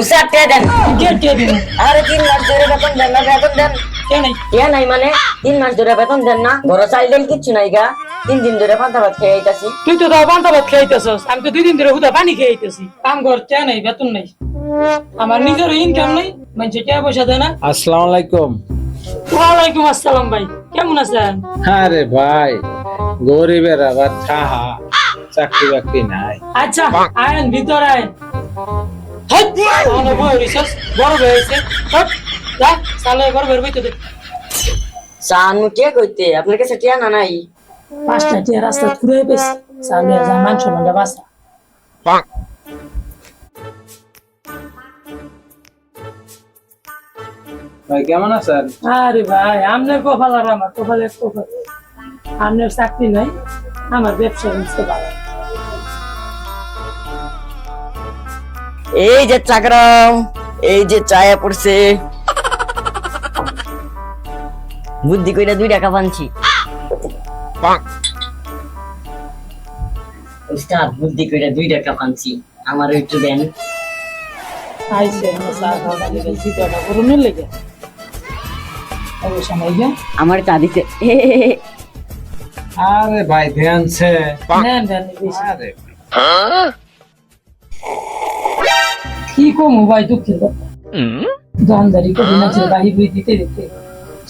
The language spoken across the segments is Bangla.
উসার টিয়া দেন। আরে তিন মাস ধরে বেতন দেন না বেতন দেন। কে নাই? টিয়া নাই মানে? তিন মাস ধরে বেতন দেন না। ঘরে চাইল দেন কিচ্ছু নাই গা। তিন দিন ধরে পান্তা ভাত খেয়ে আইতাছি। তুই তো দাও বান্তা ভাত খাইতেছস। আমি তো দুই দিন ধরে হুদা পানি খেয়ে আইতেছি। কাম কে নাই বেতন নাই। আমার নিজের ইনকাম নাই মানে কে পয়সা দেয় না। আসসালামু আলাইকুম। ওয়ালাইকুম আসসালাম ভাই। কেমন আছেন? আরে ভাই গরিবের আবার ঠাহা চাকরি বাকরি নাই। আচ্ছা আয়েন ভিতর আয়েন। হাই তাহলে বই রিসার্চ বড় হয়েছে হট! যা সালে বড় বের বইতে দে। সানু টিয়া কইতে? আপনার কাছে টিয়া না নাই? পাঁচটা টিয়া রাস্তা ঘুরে পেয়েছি সালে যা মাংস মাংস বাসা ভাই কেমন আছেন? আরে ভাই আপনার কপাল আর আমার কপালের কপাল। আপনার চাকরি নাই আমার ব্যবসা বুঝতে পারে এই যে চাকরাম এই যে চায়া পড়ছে। বুদ্ধি কইরা দুই টাকা পানছি। উস্তাদ বুদ্ধি কইরা দুই টাকা পানছি। আমার একটু দেন। আমার চা দিতে। আরে ভাই নেন নেন আরে। কি কম ভাই দুঃখের কথা দোকানদারি করে না যে বাহি বই দিতে দিতে।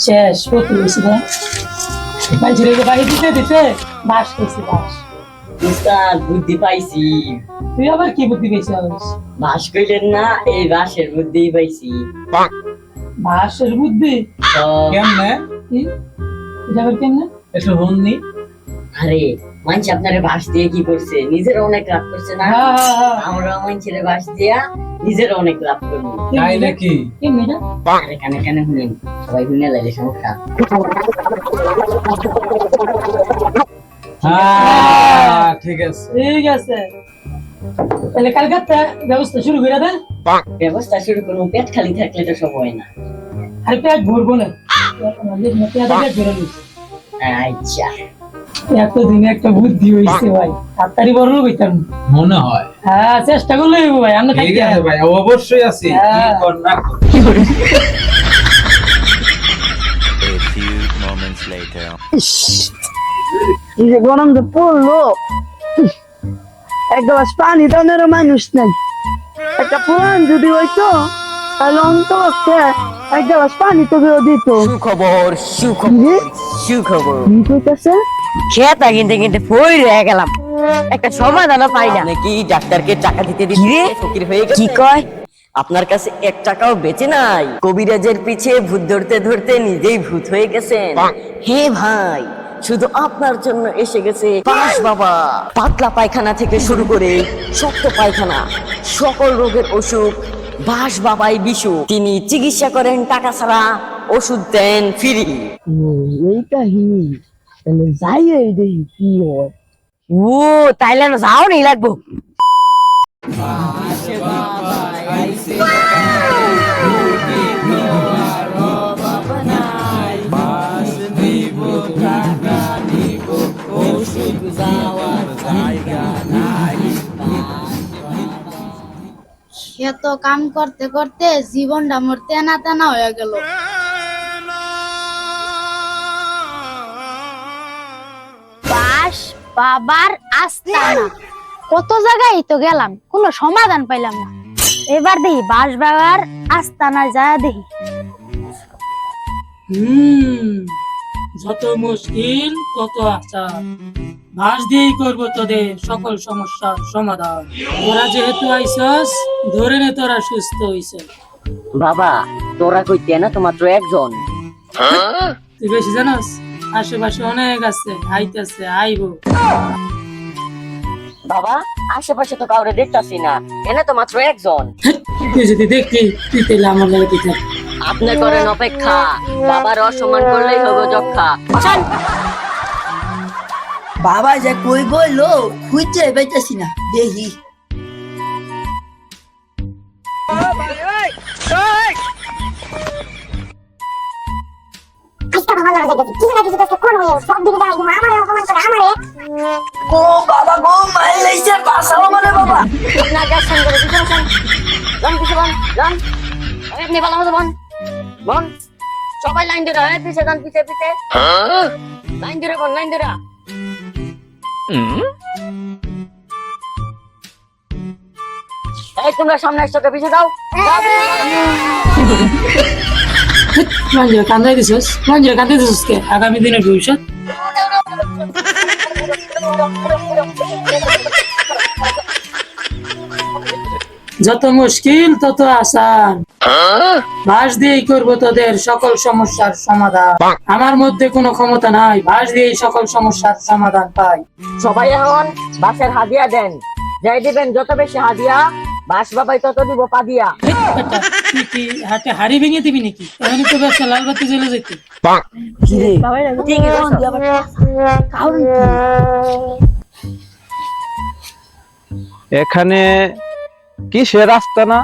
শেষ এই বাহি দিতে দিতে বাস করছে বাস। উস্তাদ বুদ্ধি পাইছি। তুই আবার কি বুদ্ধি পেয়েছিস? বাস কইলেন না এই বাসের বুদ্ধি পাইছি। বাসের বুদ্ধি? কেমনে? কি? এটা কেমনে? একটু হুননি আরে মানুষ আপনারে বাস দিয়ে কি করছে? নিজের অনেক লাভ করছে না? হ্যাঁ হ্যাঁ হ্যাঁ। আমরা মানুষের বাস দিয়া নিজের অনেক লাভ করব তাই নাকি? কানে কানে শুনেন সবাই শুনে লাগে সমস্যা। হ্যাঁ ঠিক আছে। ঠিক আছে। তাহলে কালকে ব্যবস্থা শুরু করে দেন ব্যবস্থা শুরু করব পেট খালি থাকলে তো সব হয় না। আর পেট ভরবো না। আচ্ছা। এতদিনে একটা বুদ্ধি হয়েছে ভাই। তাড়াতাড়ি বড় হইতাম। মনে হয়। হ্যাঁ চেষ্টা করলে হইবো ভাই আমরা থাকি আছে ভাই অবশ্যই আছি কি হ্যাঁ। কর না. এই যে গরম যে পড়ল এক গ্লাস পানি দানেরও মানুষ নাই। একটা পুরান যদি হইতো তাহলে অন্তত এক গ্লাস পানি তো দিত। সুখবর সুখবর সুখবর। খেতা কিনতে কিনতে ফই রয়ে গেলাম। একটা সমাধানও পাই না। নাকি ডাক্তারকে টাকা দিতে দিতে ফকির হয়ে গেছে কি কয়? আপনার কাছে এক টাকাও বেঁচে নাই। কবিরাজের পিছে ভূত ধরতে ধরতে নিজেই ভূত হয়ে গেছেন। হে ভাই শুধু আপনার জন্য এসে গেছে পাশ বাবা। পাতলা পায়খানা থেকে শুরু করে শক্ত পায়খানা সকল রোগের অসুখ বাস বাবাই বিশু তিনি চিকিৎসা করেন টাকা ছাড়া ওষুধ দেন ফ্রি। এই কাহিনী তাহলে যাই এই দেখি কি হয়। ও তাইলে না যাও নেই লাগবো সে কাম করতে করতে জীবনটা মোর তেনা তেনা হয়ে গেল। বাস বাবার আস্তানা কত জায়গায় তো গেলাম কোনো সমাধান পাইলাম না। এবার দেখি বাস বাবার আস্তানা যা দেখি। হুম যত মুশকিল তত আশা ভাস দিয়েই করব তোদের সকল সমস্যার সমাধান। তোরা যেহেতু আইসস ধরে নে তোরা সুস্থ হইছে। বাবা তোরা কইতে না তো মাত্র একজন। তুই বেশি জানাস? আশেপাশে অনেক আছে আইতেছে আইবো। বাবা আশেপাশে তো কাউরে দেখতাছি না। এনে তো মাত্র একজন। তুই যদি দেখতি তুই তাহলে আমার লাগে থাক। আপনি করেন অপেক্ষা। বাবার অসম্মান করলেই হবে যক্ষা। বাবা যে কই বলল খুঁজছে বেঁচেছি না। দেখি। ও বাবা গো মাইল লাইছে বাসাও মানে বাবা। আপনার দর্শন করে দিতে যান এমনি ভালো মতো বন বন সবাই লাইন ধরে হয় পিছে যান পিছে পিছে। লাইন ধরে বন লাইন ধরে। তোমরা সামনে তো পিছে দাও। কান্দাই কে? আগামী দিনের ভবিষ্যৎ? যত মুশকিল তত আসান। ভাস দিয়েই করব তোদের সকল সমস্যার সমাধান। আমার মধ্যে কোনো ক্ষমতা নাই ভাস দিয়েই সকল সমস্যার সমাধান পাই। সবাই এখন বাসের হাদিয়া দেন। যাই দিবেন যত বেশি হাদিয়া বাস বাবাই তত দিব পাদিয়া। কি হাতে হাড়ি ভেঙে দিবি নাকি? এমনি তো ব্যবসা লাল বাতি জ্বলে যেতি। ঠিক আছে। এখানে কিসের রাস্তা না?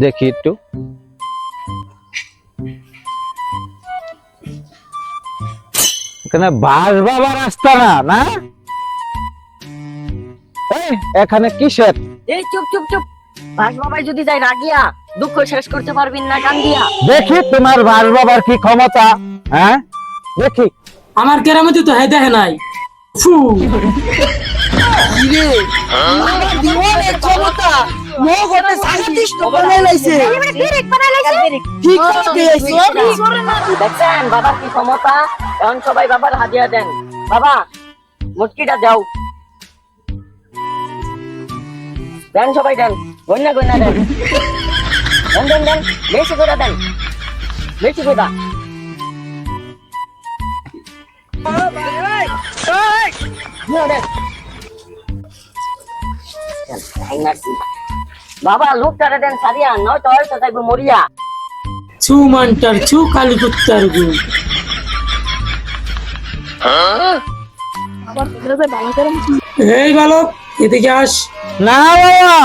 দেখি একটু। এখানে বাস বাবা রাস্তা না না? এখানে কিসের? এই চুপ চুপ চুপ। বাস বাবাই যদি যাই রাগিয়া দুঃখ শেষ করতে পারবেন না কান্দিয়া দেখি তোমার বাস বাবার কি ক্ষমতা হ্যাঁ? দেখি। আমার কেরামতি তো হ্যাঁ দেখে নাই। ফু। দেখছেন বাবার কি ক্ষমতা? এখন সবাই বাবার হাদিয়া দেন। বাবা মুটকিটা দাও। দেন সবাই দেন। গন্যা গন্যা দেন। দেন দেন দেন। বেশি করে দেন। বেশি করে দেন। বাবা লোকটারে দেন সারিয়া নয়তো হয়তো থাকবে মরিয়া। ছু মান্টার ছু কালী কুত্তার গু এই বালক এদিকে আস। না বাবা।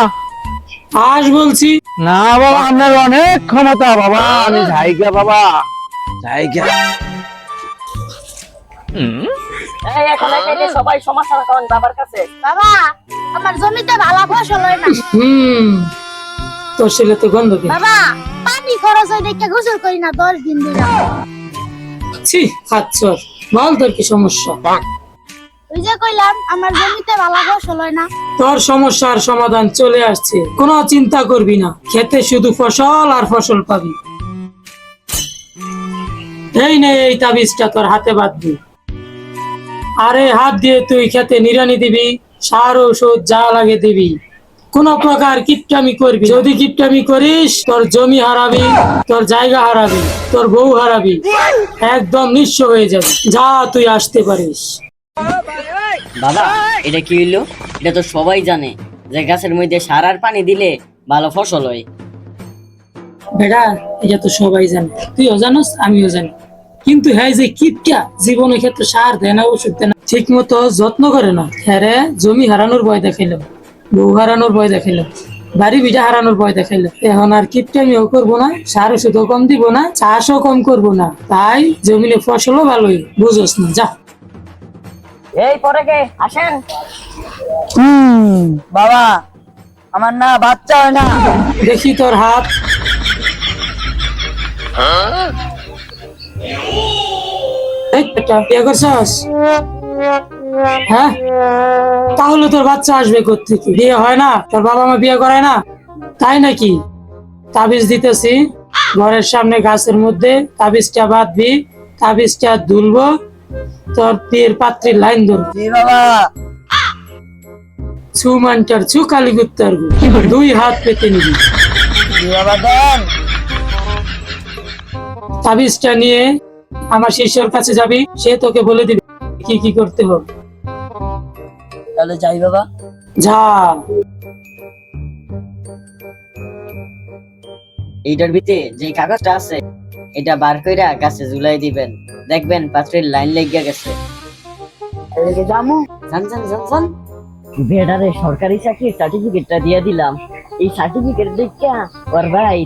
আস বলছি। না বাবা আপনার অনেক ক্ষমতা বাবা আমি জায়গা বাবা। জায়গা এখন সবাই সমস্যা করেন বাবার কাছে। বাবা আমার জমিতে ভালো ফসল হয় না। হুম। তোর ছেলে তো গন্ধ কি বাবা পানি খরচ হয় দেখে গোসল করি না দশ দিন ধরে। ছি খাচ্ছর বল তোর কি সমস্যা? ওই যে কইলাম আমার জমিতে ভালো ফসল হয় না। তোর সমস্যার সমাধান চলে আসছে। কোনো চিন্তা করবি না। খেতে শুধু ফসল আর ফসল পাবি। এই নে এই তাবিজটা তোর হাতে বাঁধবি। আরে হাত দিয়ে তুই খেতে নিরানি দিবি। সার ওষুধ যা লাগে দিবি। কোন প্রকার কিপটামি করবি যদি কিপটামি করিস তোর জমি হারাবি তোর জায়গা হারাবি তোর বউ হারাবি একদম নিঃস্ব হয়ে যাবে। যা তুই আসতে পারিস। বাবা এটা কি হইল? এটা তো সবাই জানে যে গাছের মধ্যে সার আর পানি দিলে ভালো ফসল হয়। বেটা এটা তো সবাই জানে। তুইও জানোস আমিও জানি। কিন্তু হ্যাঁ যে কিপটা জীবনের ক্ষেত্রে সার দেয় না ওষুধ দেয় না। ঠিক মতো যত্ন করে না। হ্যাঁ জমি হারানোর ভয় দেখাইলাম বউ হারানোর ভয় দেখাইলাম বাড়ি বিটা হারানোর ভয় দেখাইলাম এখন আর কিপটা আমিও করব না সার ওষুধও কম দিব না চাষও কম করব না। তাই জমিনে ফসলও ভালোই বুঝোস না যা। এই পরে কে? আসেন। বাবা আমার না বাচ্চা হয় না। দেখি তোর হাত। এই বেটা, বিয়ে করছস? হ্যাঁ? তাহলে তোর বাচ্চা আসবে কোথেকে বিয়ে হয় না? তোর বাবা মা বিয়ে করায় না? তাই নাকি? তাবিজ দিতেছি। ঘরের সামনে গাছের মধ্যে তাবিজটা বাঁধবি তাবিজটা দুলবো তোর বিয়ের পাত্রীর লাইন ধরবি। বাবা! ছু মান্টার ছু কালীগুত্তার গু। দুই হাত পেতে নিবি। বাবা দেন! তাবিজটা নিয়ে আমার শিষ্যর কাছে যাবি সে তোকে বলে দিবে। কি কি করতে হবে? তাহলে যাই বাবা। যা। এইটার ভিতরে যে কাগজটা আছে এটা বার কইরা গাছে ঝুলাই দিবেন। দেখবেন পাত্রের লাইন লেগে গেছে। এদিকে যামু। জান জান জান জান বেডারে সরকারি চাকরির সার্টিফিকেটটা দিয়ে দিলাম। এই সার্টিফিকেট দেখা ওর ভাই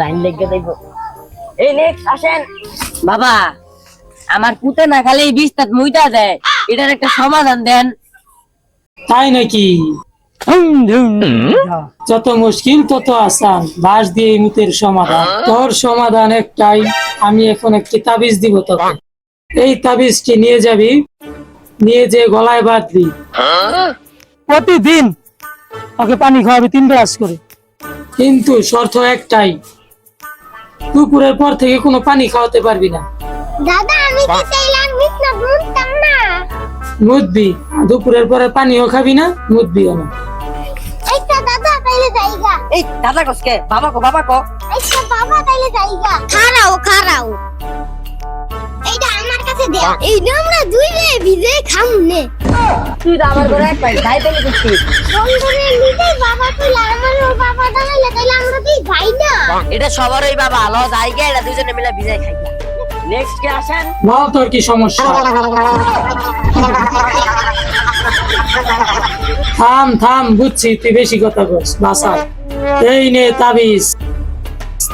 লাইন লেগে দেখব এই নেক্সট আসেন। বাবা আমার পুতে না খালি বিস্তার মুইটা দেয় এটার একটা সমাধান দেন। তাই নাকি। যত মুশকিল তত আসান। বাস দিয়ে এই মুতের সমাধান। তোর সমাধান একটাই আমি এখন একটি তাবিজ দিব তোকে। এই তাবিজটি নিয়ে যাবি নিয়ে যে গলায় বাঁধবি। প্রতিদিন ওকে পানি খাওয়াবি তিন গ্লাস করে। কিন্তু শর্ত একটাই দুপুরের পর থেকে কোনো পানি খাওয়াতে পারবি না। দাদা আমি কি চাইলাম বিছনা বুনতাম না মুদবি দুপুরের পরে পানিও খাবি না মুদবিও না। একটা দাদা তাইলে জায়গা এই দাদা কসকে? বাবা কো বাবা কো। একটা বাবা তাইলে জায়গা খারাও খারাও। এইটা আমার কাছে দে। এইটা আমরা দুই রে ভিজে খামনে তুই তো আমার ঘরে পেলে করছিস বন্ধুরে নিজে বাবা কইলা আমার ওর বাবা দাঁড়াইলে তাইলে আমরা ভাই না। এটা সবারই বাবা ল জায়গা এটা দুজনে মিলে ভিজাই খাই নেক্সট কে আসেন বল তোর কি সমস্যা? থাম থাম বুঝছি তুই বেশি কথা বলছ বাসা এই নে তাবিজ।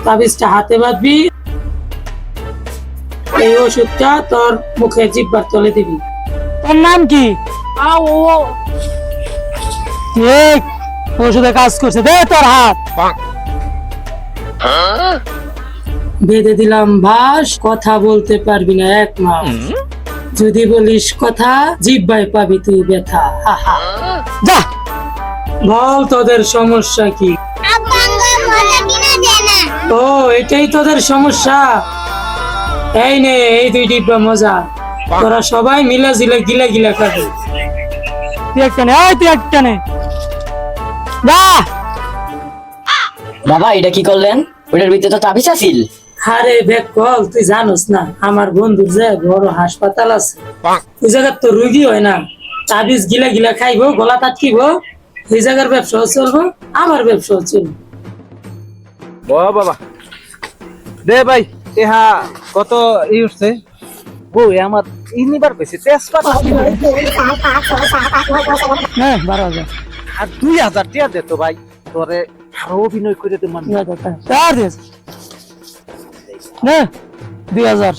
তাবিজটা হাতে বাঁধবি। এই ওষুধটা তোর মুখে জিব্বার তলে দিবি। তোর নাম কি? ঠিক ওষুধে কাজ করছে দে তোর হাত। বেঁধে দিলাম ভাস কথা বলতে পারবি না এক মাস। যদি বলিস কথা জিব্বাই পাবি তুই ব্যথা হা হা। যা! বল তোদের সমস্যা কি? ও এটাই তোদের সমস্যা। এই নে এই দুই ডিব্বা মজা। তোরা সবাই মিলা জিলা গিলা গিলা খাবে। তুই একটা নে এই তুই একটা নে যা! বাবা এটা কি করলেন? ওটার ভিতরে তো তাবিজ আছিল। আরে বেক কল তুই জানোস না আমার বন্ধুর যে বড় হাসপাতাল আছে। ওই জায়গার তো রুগী হয় না। তাবিজ গিলা গিলা খাইবো গলা তাটকিব ওই জায়গার ব্যবসাও চলবো আমার ব্যবসাও চলবে ও বাবা। দে ভাই ইহা কত ই উঠছে? বউ আমার ইনিবার কইছে তেজপাতা। হ্যাঁ বারো হাজার। আর দুই হাজার টিয়া দে তো ভাই তোরে আরও অভিনয় করে দে মান দুই নে দুই হাজার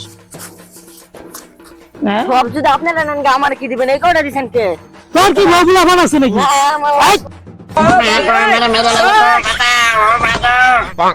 হ্যাঁ? সব যদি আপনারা নেন আমার কি দিবেন এই কটা দিছেন কে তোর কি ভাবলা বানাচ্ছে নাকি আমার